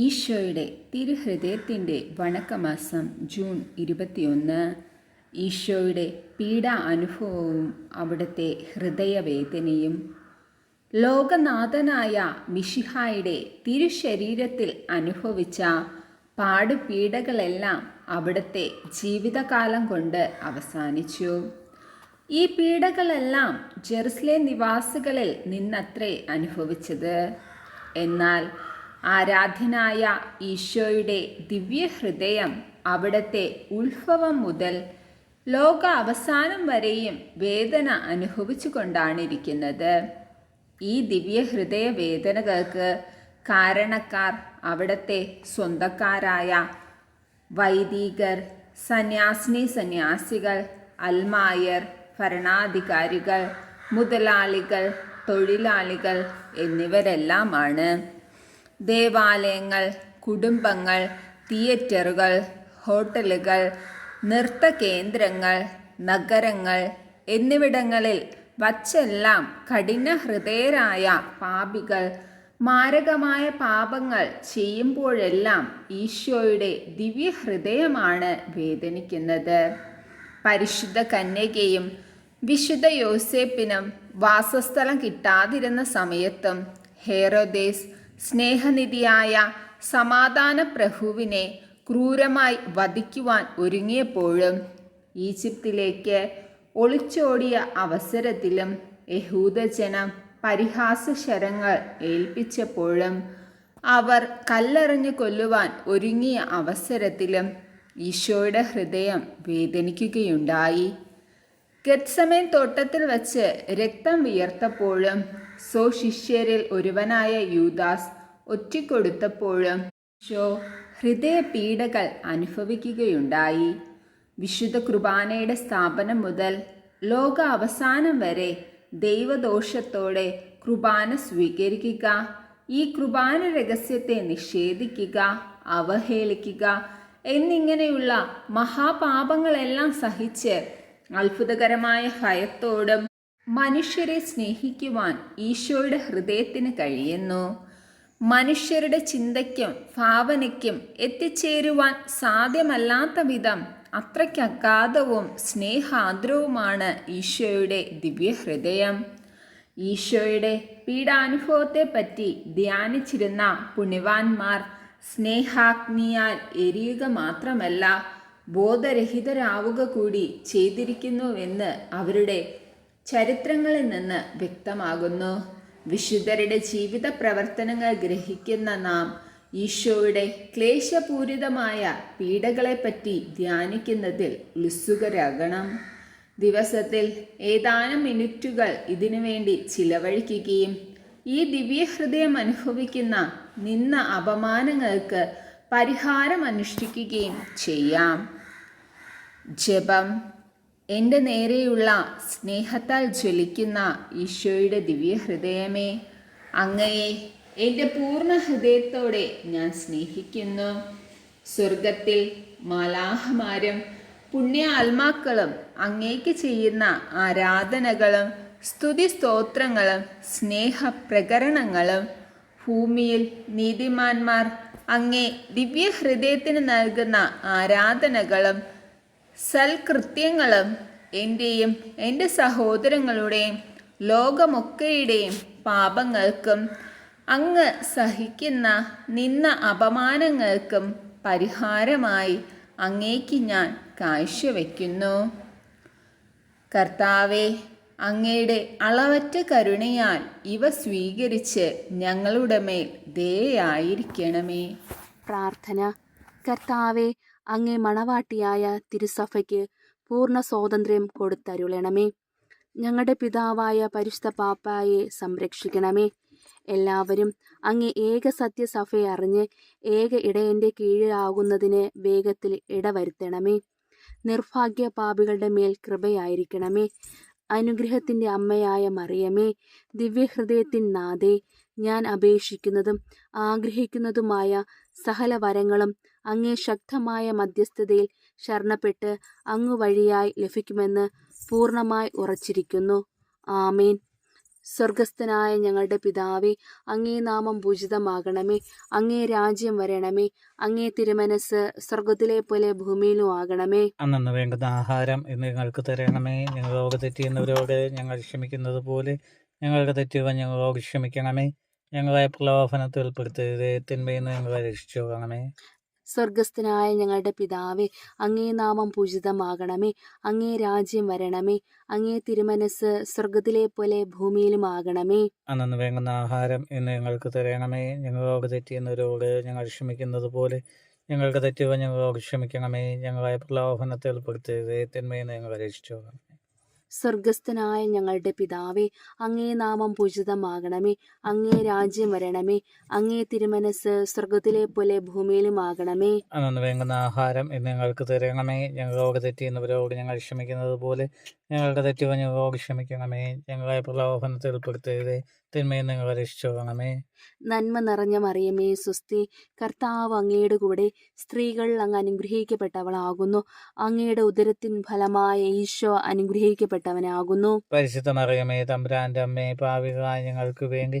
ഈശോയുടെ തിരുഹൃദയത്തിന്റെ വണക്കമാസം ജൂൺ ഇരുപത്തിയൊന്ന്. ഈശോയുടെ പീഡാ അനുഭവവും അവിടുത്തെ ഹൃദയവേദനയും. ലോകനാഥനായ മിഷിഹായുടെ തിരുശരീരത്തിൽ അനുഭവിച്ച പാടുപീഡകളെല്ലാം അവിടുത്തെ ജീവിതകാലം കൊണ്ട് അവസാനിച്ചു. ഈ പീഡകളെല്ലാം ജെറുസലേം നിവാസികളിൽ നിന്നത്രേ അനുഭവിച്ചത്. എന്നാൽ ആരാധ്യനായ ഈശോയുടെ ദിവ്യഹൃദയം അവിടത്തെ ഉത്ഭവം മുതൽ ലോക അവസാനം വരെയും വേദന അനുഭവിച്ചു കൊണ്ടാണിരിക്കുന്നത് ഈ ദിവ്യഹൃദയ വേദനകൾക്ക് കാരണക്കാർ അവിടത്തെ സ്വന്തക്കാരായ വൈദികർ സന്യാസിനി സന്യാസികൾ അൽമായർ ഭരണാധികാരികൾ മുതലാളികൾ തൊഴിലാളികൾ എന്നിവരെല്ലാമാണ്. ദേവാലയങ്ങൾ കുടുംബങ്ങൾ തിയേറ്ററുകൾ ഹോട്ടലുകൾ നൃത്തകേന്ദ്രങ്ങൾ നഗരങ്ങൾ എന്നിവിടങ്ങളിൽ വച്ചെല്ലാം കഠിന ഹൃദയരായ പാപികൾ. മാരകമായ പാപങ്ങൾ ചെയ്യുമ്പോഴെല്ലാം ഈശോയുടെ ദിവ്യഹൃദയമാണ് വേദനിക്കുന്നത്. പരിശുദ്ധ കന്യകയും വിശുദ്ധ യോസേപ്പിനും വാസസ്ഥലം കിട്ടാതിരുന്ന സമയത്തും ഹേറോദേസ് സ്നേഹനിധിയായ സമാധാന പ്രഭുവിനെ ക്രൂരമായി വധിക്കുവാൻ ഒരുങ്ങിയപ്പോഴും ഈജിപ്തിലേക്ക് ഒളിച്ചോടിയ അവസരത്തിലും യഹൂദജനം പരിഹാസശരങ്ങൾ ഏൽപ്പിച്ചപ്പോഴും അവർ കല്ലെറിഞ്ഞു കൊല്ലുവാൻ ഒരുങ്ങിയ അവസരത്തിലും ഈശോയുടെ ഹൃദയം വേദനിക്കുകയുണ്ടായി. ഗത്സമേൻ തോട്ടത്തിൽ വച്ച് രക്തം വിയർത്തപ്പോഴും സോ ശിഷ്യരിൽ ഒരുവനായ യൂദാസ് ഒറ്റിക്കൊടുത്തപ്പോഴും ഷോ ഹൃദയപീഡകൾ അനുഭവിക്കുകയുണ്ടായി. വിശുദ്ധ കുർബാനയുടെ സ്ഥാപനം മുതൽ ലോക അവസാനം വരെ ദൈവദോഷത്തോടെ കുർബാന സ്വീകരിക്കുക ഈ കുർബാന രഹസ്യത്തെ നിഷേധിക്കുക അവഹേളിക്കുക എന്നിങ്ങനെയുള്ള മഹാപാപങ്ങളെല്ലാം സഹിച്ച് അത്ഭുതകരമായ ഭയത്തോടും മനുഷ്യരെ സ്നേഹിക്കുവാൻ ഈശോയുടെ ഹൃദയത്തിന് കഴിയുന്നു. മനുഷ്യരുടെ ചിന്തയ്ക്കും ഭാവനയ്ക്കും എത്തിച്ചേരുവാൻ സാധ്യമല്ലാത്ത വിധം അത്രയ്ക്കഗാധവും സ്നേഹാദ്രവുമാണ് ഈശോയുടെ ദിവ്യഹൃദയം. ഈശോയുടെ പീഡാനുഭവത്തെപ്പറ്റി ധ്യാനിച്ചിരുന്ന പുണ്യവാന്മാർ സ്നേഹാഗ്നിയാൽ എരിയുക മാത്രമല്ല ബോധരഹിതരാവുക കൂടി ചെയ്തിരിക്കുന്നുവെന്ന് അവരുടെ ചരിത്രങ്ങളിൽ നിന്ന് വ്യക്തമാകുന്നു. വിശുദ്ധരുടെ ജീവിത പ്രവർത്തനങ്ങൾ ഗ്രഹിക്കുന്ന നാം ഈശോയുടെ ക്ലേശപൂരിതമായ പീഡകളെപ്പറ്റി ധ്യാനിക്കുന്നതിൽ ഉത്സുകരാകണം. ദിവസത്തിൽ ഏതാനും മിനിറ്റുകൾ ഇതിനുവേണ്ടി ചിലവഴിക്കുകയും ഈ ദിവ്യഹൃദയം അനുഭവിക്കുന്ന നിന്ന അപമാനങ്ങൾക്ക് പരിഹാരം അനുഷ്ഠിക്കുകയും ചെയ്യാം. ജപം എന്റെ നേരെയുള്ള സ്നേഹത്താൽ ജ്വലിക്കുന്ന ഈശോയുടെ ദിവ്യഹൃദയമേ അങ്ങയെ എന്റെ പൂർണ ഹൃദയത്തോടെ ഞാൻ സ്നേഹിക്കുന്നു. സ്വർഗത്തിൽ മാലാഹമാരും പുണ്യ ആത്മാക്കളും അങ്ങേക്ക് ചെയ്യുന്ന ആരാധനകളും സ്തുതി സ്തോത്രങ്ങളും സ്നേഹപ്രകരണങ്ങളും ഭൂമിയിൽ നീതിമാന്മാർ അങ്ങേ ദിവ്യഹൃദയത്തിന് നൽകുന്ന ആരാധനകളും സൽകൃത്യങ്ങളും എന്റെയും എന്റെ സഹോദരങ്ങളുടെയും ലോകമൊക്കെയുടെയും പാപങ്ങൾക്കും അങ്ങ് സഹിക്കുന്ന നിന്ന അപമാനങ്ങൾക്കും പരിഹാരമായി അങ്ങേക്ക് ഞാൻ കാഴ്ചവെക്കുന്നു. കർത്താവെ അങ്ങയുടെ അളവറ്റ കരുണയാൽ ഇവ സ്വീകരിച്ച് ഞങ്ങളുടെ മേൽ ദയായിരിക്കണമേ പ്രാർത്ഥന. കർത്താവെ അങ്ങേ മണവാട്ടിയായ തിരുസഭയ്ക്ക് പൂർണ സ്വാതന്ത്ര്യം കൊടുത്തരുളണമേ. ഞങ്ങളുടെ പിതാവായ പരിശുദ്ധ പാപ്പായെ സംരക്ഷിക്കണമേ. എല്ലാവരും അങ്ങേ ഏക സത്യസഭയെ അറിഞ്ഞ് ഏക ഇടയന്റെ കീഴിലാകുന്നതിന് വേഗത്തിൽ ഇടവരുത്തണമേ. നിർഭാഗ്യ പാപികളുടെ മേൽ കൃപയായിരിക്കണമേ. അനുഗ്രഹത്തിന്റെ അമ്മയായ മറിയമേ ദിവ്യഹൃദയത്തിൻ നാഥേ ഞാൻ അപേക്ഷിക്കുന്നതും ആഗ്രഹിക്കുന്നതുമായ സകല വരങ്ങളും അങ്ങേ ശക്തമായ മധ്യസ്ഥതയിൽ ശരണപ്പെട്ട് അങ്ങു വഴിയായി ലഭിക്കുമെന്ന് പൂർണമായി ഉറച്ചിരിക്കുന്നു. ആമേൻ. സ്വർഗസ്ഥനായ ഞങ്ങളുടെ പിതാവേ അങ്ങേ നാമം പൂജിതമാകണമേ. അങ്ങേ രാജ്യം വരണമേ. അങ്ങേ തിരുമനസ് സ്വർഗത്തിലെ പോലെ ഭൂമിയിലും ആകണമേ. അന്നു വേണ്ടുന്ന ആഹാരം എന്ന് ഞങ്ങൾക്ക് തരണമേ. ഞങ്ങളോട് തെറ്റിയുന്നവരോട് ഞങ്ങൾ ക്ഷമിക്കുന്നത് പോലെ തെറ്റുകൾ ഞങ്ങളോട് ക്ഷമിക്കണമേ. ഞങ്ങളെ പ്രലോഭനത്തിൽ ഉൾപ്പെടുത്തരുത്. തിന്മയിൽ നിന്ന് ഞങ്ങളെ രക്ഷിച്ചു കാണമേ സ്വർഗസ്ഥനായ ഞങ്ങളുടെ പിതാവേ അങ്ങേ നാമം പൂജിതമാകണമേ അങ്ങേ രാജ്യം വരണമേ അങ്ങേ തിരുമനസ് സ്വർഗത്തിലെ പോലെ ഭൂമിയിലും ആകണമേ അന്നു വേങ്ങുന്ന ആഹാരം ഇന്ന് ഞങ്ങൾക്ക് തരണമേ. ഞങ്ങളോട് തെറ്റിയുന്നവരോട് ഞങ്ങൾ ക്ഷമിക്കുന്നത് പോലെ ഞങ്ങൾക്ക് തെറ്റുക ഞങ്ങളോട് ക്ഷമിക്കണമേ. ഞങ്ങളെ പ്രലോഭനത്തിൽ ഉൾപ്പെടുത്തരുത്. തിന്മയെന്ന് ഞങ്ങൾ രക്ഷിച്ചു സ്വർഗസ്ഥനായ ഞങ്ങളുടെ പിതാവേ അങ്ങേ നാമം പൂജിതമാകണമേ അങ്ങേ രാജ്യം വരണമേ അങ്ങേ തിരുമനസ് സ്വർഗത്തിലെ പോലെ ഭൂമിയിലും ആകണമേ. അന്നു വേണ്ടുന്ന ആഹാരം എന്ന് ഞങ്ങൾക്ക് തരണമേ. ഞങ്ങൾ തെറ്റിയുന്നവരോട് ഞങ്ങൾ ക്ഷമിക്കുന്നത് പോലെ ഞങ്ങളുടെ തെറ്റുകൾ ഞങ്ങളോട് ക്ഷമിക്കണമേ ഞങ്ങളെ പ്രലോഭനത്തിൽ ഉൾപ്പെടുത്തരുത് തിന്മയിൽ നിങ്ങൾ രക്ഷിച്ചോളണമേ. നന്മ നിറഞ്ഞ മറിയമേ സുസ്തി കർത്താവ് അങ്ങയുടെ കൂടെ സ്ത്രീകൾ അങ്ങ് അനുഗ്രഹിക്കപ്പെട്ടവളാകുന്നു. അങ്ങയുടെ ഉദരത്തിൻ ഫലമായ ഈശോ അനുഗ്രഹിക്കപ്പെട്ടവനാകുന്നു. പരിശുദ്ധ മറിയമേ തമ്പുരാന്റെ അമ്മേ പാവികളായ ഞങ്ങൾക്ക് വേണ്ടി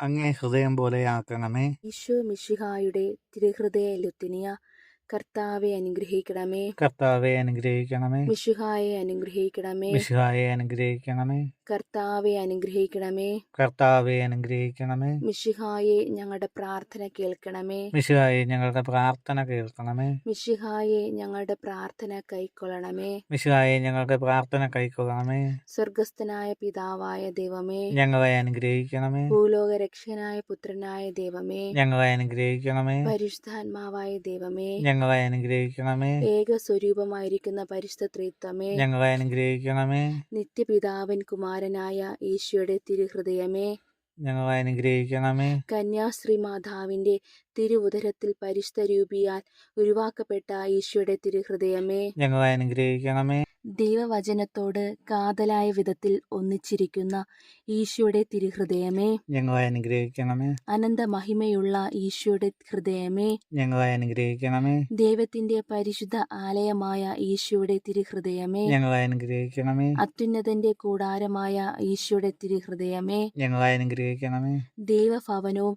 അങ്ങേ ഹൃദയം പോലെ ആക്കണമേ. ഈശോ മിശിഹായുടെ തിരുഹൃദയ ലുത്തിനിയ കർത്താവെ അനുഗ്രഹിക്കണമേ. കർത്താവെ അനുഗ്രഹിക്കണമേ. വിശുഹായെ അനുഗ്രഹിക്കണമേ. വിശുഹായെ അനുഗ്രഹിക്കണമേ. കർത്താവെ അനുഗ്രഹിക്കണമേ. കർത്താവെ അനുഗ്രഹിക്കണമേ. മിശുഹായെ ഞങ്ങളുടെ പ്രാർത്ഥന കേൾക്കണമേ. മിശുഹായെ ഞങ്ങളുടെ പ്രാർത്ഥന കേൾക്കണമേ. മിശുഹായെ ഞങ്ങളുടെ പ്രാർത്ഥന കൈക്കൊള്ളണമേ. മിശുഹായെ ഞങ്ങളുടെ പ്രാർത്ഥന കൈക്കൊള്ളണമേ. സ്വർഗസ്ഥനായ പിതാവായ ദൈവമേ. ഞങ്ങളെ അനുഗ്രഹിക്കണമേ. ഭൂലോക രക്ഷകനായ പുത്രനായ ദൈവമേ. ഞങ്ങളെ അനുഗ്രഹിക്കണമേ. പരിശുദ്ധാത്മാവായ ദൈവമേ. ഞങ്ങളെ അനുഗ്രഹിക്കണമേ. ഏക സ്വരൂപമായിരിക്കുന്ന പരിശുദ്ധ ത്രിത്വമേ. ഞങ്ങളെ അനുഗ്രഹിക്കണമേ. നിത്യപിതാവൻ കുമാരനായ ഈശോയുടെ തിരുഹൃദയമേ. ഞങ്ങളെ അനുഗ്രഹിക്കണമേ. കന്യാശ്രീ മാതാവിന്റെ തിരുവുദരത്തിൽ പരിശുദ്ധ രൂപിയാൽ ഉരുവാക്കപ്പെട്ട ഈശോയുടെ തിരുഹൃദയമേ. ഞങ്ങളെ അനുഗ്രഹിക്കണമേ. ദൈവവചനത്തോട് കാതലായ വിധത്തിൽ ഒന്നിച്ചിരിക്കുന്ന ഈശോയുടെ തിരുഹൃദയമേ. ഞങ്ങളെ അനുഗ്രഹിക്കണമേ. അനന്ത മഹിമയുള്ള ഈശോയുടെ ഹൃദയമേ. ഞങ്ങളെ അനുഗ്രഹിക്കണമേ. ദൈവത്തിന്റെ പരിശുദ്ധ ആലയമായ ഈശോയുടെ തിരുഹൃദയമേ. ഞങ്ങളെ അനുഗ്രഹിക്കണമേ. അത്യുന്നതന്റെ കൂടാരമായ ഈശോയുടെ തിരുഹൃദയമേ. ഞങ്ങളെ അനുഗ്രഹിക്കണമേ. ദൈവഭവനവും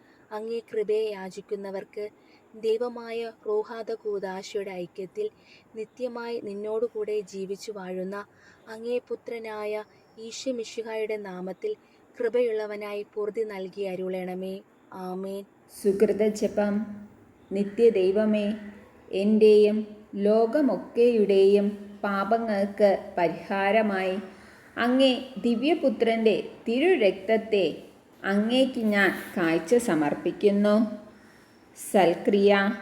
അങ്ങേ കൃപയെ യാചിക്കുന്നവർക്ക് ദൈവമായ റോഹാദ കൂദാശയുടെ ഐക്യത്തിൽ നിത്യമായി നിന്നോടുകൂടെ ജീവിച്ചു വാഴുന്ന അങ്ങേ പുത്രനായ ഈശ്വമിഷുഹായുടെ നാമത്തിൽ കൃപയുള്ളവനായി പൂർതി നൽകി അരുളണമേ. ആമേൻ. സുഹൃതജപം. നിത്യദൈവമേ എന്റെയും ലോകമൊക്കെയുടെയും പാപങ്ങൾക്ക് പരിഹാരമായി അങ്ങേ ദിവ്യപുത്രന്റെ തിരുരക്തത്തെ അങ്ങേക്ക് ഞാൻ കാഴ്ച സമർപ്പിക്കുന്നു. സൽക്രിയ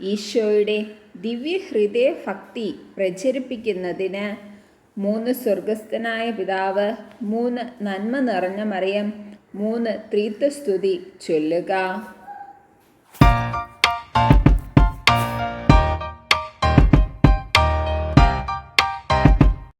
ഈശോയുടെ ദിവ്യഹൃദയ ഭക്തി പ്രചരിപ്പിക്കുന്നതിന് മൂന്ന് സ്വർഗസ്ഥനായ പിതാവ് മൂന്ന് നന്മ നിറഞ്ഞ മറിയം മൂന്ന് ത്രീത്വസ്തുതി ചൊല്ലുക.